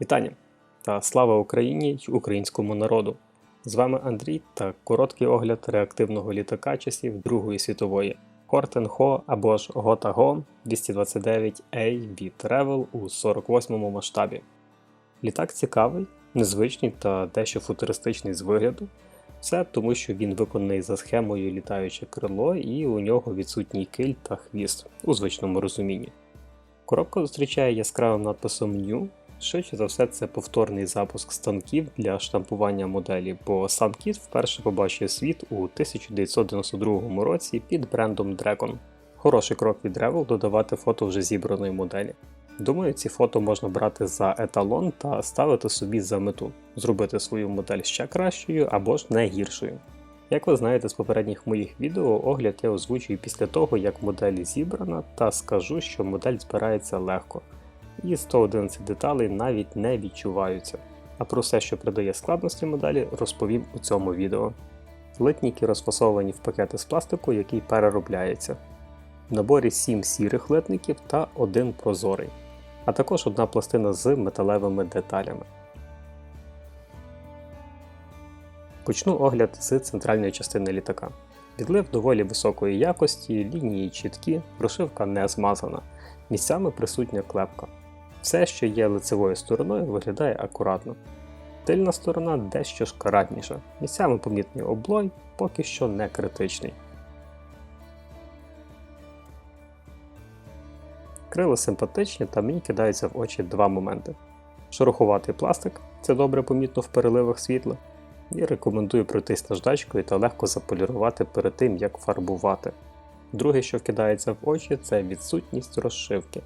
Вітання та слава Україні й українському народу! З вами Андрій та короткий огляд реактивного літака часів Другої світової Хортен Хо або ж Гота Го 229A від у 48-му масштабі. Літак цікавий, незвичний та дещо футуристичний з вигляду. Все тому, що він виконаний за схемою літаюче крило і у нього відсутній киль та хвіст у звичному розумінні. Коробка зустрічає яскравим надписом New. Швидше за все, це повторний запуск станків для штампування моделі, бо сам кіт вперше побачив світ у 1992 році під брендом Dragon. Хороший крок від Revell додавати фото вже зібраної моделі. Думаю, ці фото можна брати за еталон та ставити собі за мету, зробити свою модель ще кращою або ж не гіршою. Як ви знаєте з попередніх моїх відео, огляд я озвучую після того, як модель зібрана, та скажу, що модель збирається легко, і 111 деталей навіть не відчуваються. А про все, що придає складності моделі, розповім у цьому відео. Литніки розфасовані в пакети з пластику, який переробляється. В наборі 7 сірих литників та один прозорий, а також одна пластина з металевими деталями. Почну огляд з центральної частини літака. Відлив доволі високої якості, лінії чіткі, прошивка не змазана, місцями присутня клепка. Все, що є лицевою стороною, виглядає акуратно. Тильна сторона дещо шкаратніша, місцями помітний облой, поки що не критичний. Крила симпатичні та мені кидаються в очі два моменти. Шорохуватий пластик це добре помітно в переливах світла, і рекомендую пройтись наждачкою та легко заполірувати перед тим, як фарбувати. Друге, що вкидається в очі, це відсутність розшивки,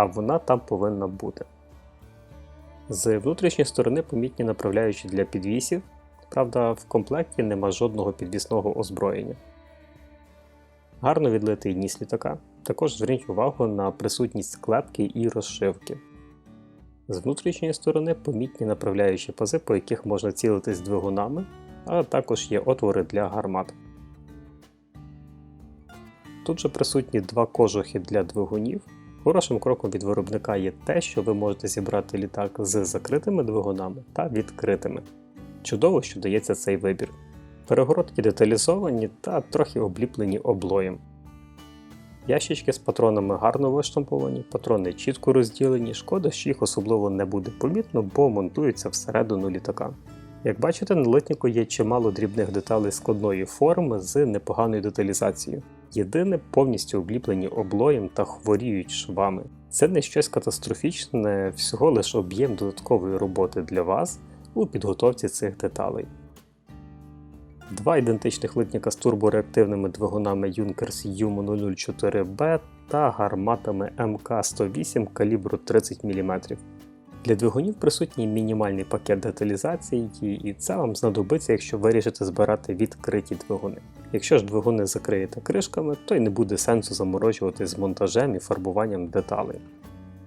а вона там повинна бути. З внутрішньої сторони помітні направляючі для підвісів, правда, в комплекті нема жодного підвісного озброєння. Гарно відлитий ніс літака. Також зверніть увагу на присутність клепки і розшивки. З внутрішньої сторони помітні направляючі пази, по яких можна цілитись двигунами, а також є отвори для гармат. Тут же присутні два кожухи для двигунів. Хорошим кроком від виробника є те, що ви можете зібрати літак з закритими двигунами та відкритими. Чудово, що дається цей вибір. Перегородки деталізовані та трохи обліплені облоєм. Ящички з патронами гарно виштамповані, патрони чітко розділені, шкода, що їх особливо не буде помітно, бо монтуються всередину літака. Як бачите, на литнику є чимало дрібних деталей складної форми з непоганою деталізацією. Єдине повністю обліплені облоєм та хворіють швами. Це не щось катастрофічне, всього лише об'єм додаткової роботи для вас у підготовці цих деталей. Два ідентичних литника з турбореактивними двигунами Junkers Yum 004 b та гарматами МК-108 калібру 30 мм. Для двигунів присутній мінімальний пакет деталізації, і це вам знадобиться, якщо вирішите збирати відкриті двигуни. Якщо ж двигуни закриєте кришками, то й не буде сенсу заморочувати з монтажем і фарбуванням деталей.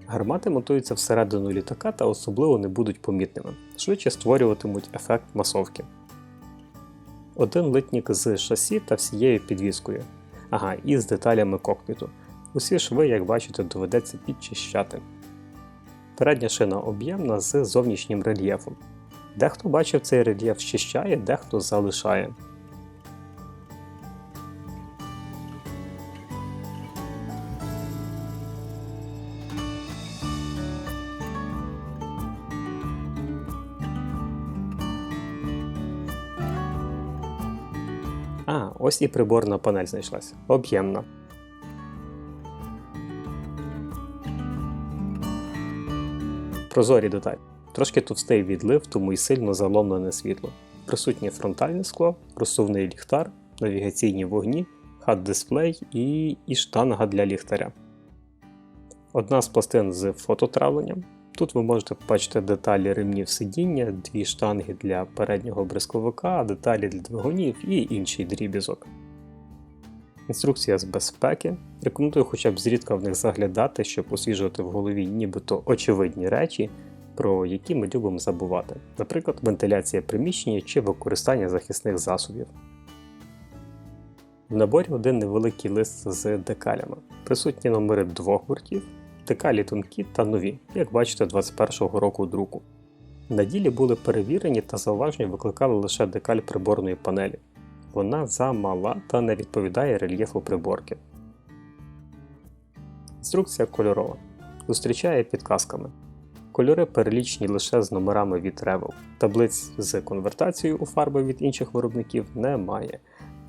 Гармати монтуються всередину літака та особливо не будуть помітними, швидше створюватимуть ефект масовки. Один литнік з шасі та всією підвіскою. Ага, і з деталями кокпіту. Усі шви, як бачите, доведеться підчищати. Передня шина об'ємна з зовнішнім рельєфом. Дехто бачив цей рельєф щищає, дехто залишає. А, ось і приборна панель знайшлася. Об'ємна. Прозорі деталі. Трошки товстий відлив, тому й сильно заломлене світло. Присутнє фронтальне скло, розсувний ліхтар, навігаційні вогні, хат-дисплей і, і штанга для ліхтаря. Одна з пластин з фототравленням. Тут ви можете побачити деталі ремнів сидіння, дві штанги для переднього бризковика, деталі для двигунів і інший дрібізок. Інструкція з безпеки. Рекомендую хоча б зрідка в них заглядати, щоб освіжувати в голові нібито очевидні речі, про які ми любимо забувати, наприклад, вентиляція приміщення чи використання захисних засобів. В наборі один невеликий лист з декалями. Присутні номери двох бортів Декалі тонкі та нові, як бачите, 21-го року друку. На ділі були перевірені та зауваження викликали лише декаль приборної панелі. Вона замала та не відповідає рельєфу приборки. Інструкція кольорова. Зустрічає підказками. Кольори перелічені лише з номерами від Revel. Таблиць з конвертацією у фарби від інших виробників немає.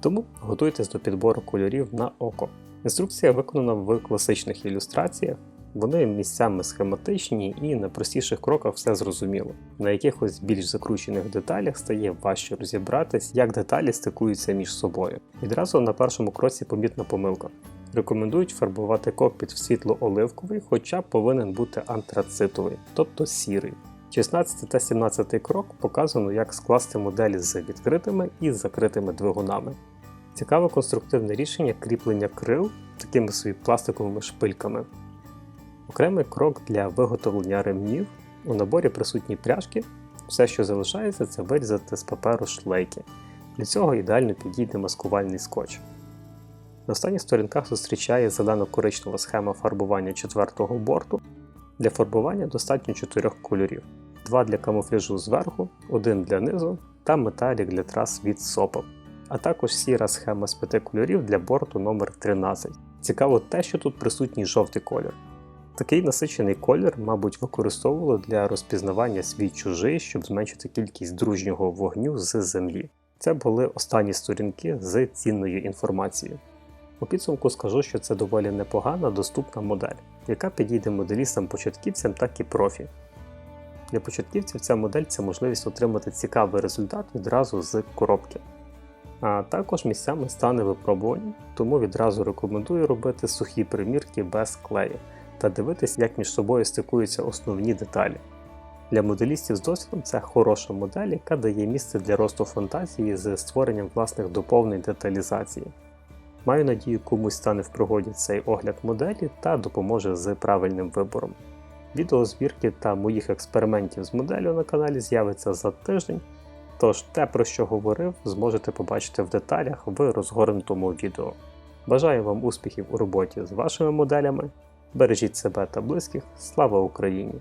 Тому готуйтесь до підбору кольорів на око. Інструкція виконана в класичних ілюстраціях. Вони місцями схематичні і на простіших кроках все зрозуміло. На якихось більш закручених деталях стає важче розібратись, як деталі стикуються між собою. Відразу на першому кроці помітна помилка. Рекомендують фарбувати кокпіт в світло-оливковий, хоча повинен бути антрацитовий, тобто сірий. 16 та 17 крок показано, як скласти модель з відкритими і закритими двигунами. Цікаве конструктивне рішення кріплення крил такими собі пластиковими шпильками. Окремий крок для виготовлення ремнів. У наборі присутні пряжки. Все, що залишається, це вирізати з паперу шлейки. Для цього ідеально підійде маскувальний скотч. На останніх сторінках зустрічає зелено-коричнева схема фарбування четвертого борту. Для фарбування достатньо 4 кольорів: два для камуфляжу зверху, один для низу та металік для трас від сопа, а також сіра схема з 5 кольорів для борту номер 13 Цікаво те, що тут присутній жовтий колір. Такий насичений колір, мабуть, використовували для розпізнавання свій чужий, щоб зменшити кількість дружнього вогню з землі. Це були останні сторінки з цінною інформацією. У підсумку скажу, що це доволі непогана доступна модель, яка підійде моделістам-початківцям, так і профі. Для початківців ця модель це можливість отримати цікавий результат відразу з коробки. А також місцями стане випробуванням, тому відразу рекомендую робити сухі примірки без клею та дивитись, як між собою стикуються основні деталі. Для моделістів з досвідом це хороша модель, яка дає місце для росту фантазії з створенням власних доповнень деталізації. Маю надію, комусь стане в пригоді цей огляд моделі та допоможе з правильним вибором. Відео збірки та моїх експериментів з моделлю на каналі з'явиться за тиждень, тож те, про що говорив, зможете побачити в деталях в розгорнутому відео. Бажаю вам успіхів у роботі з вашими моделями. Бережіть себе та близьких. Слава Україні!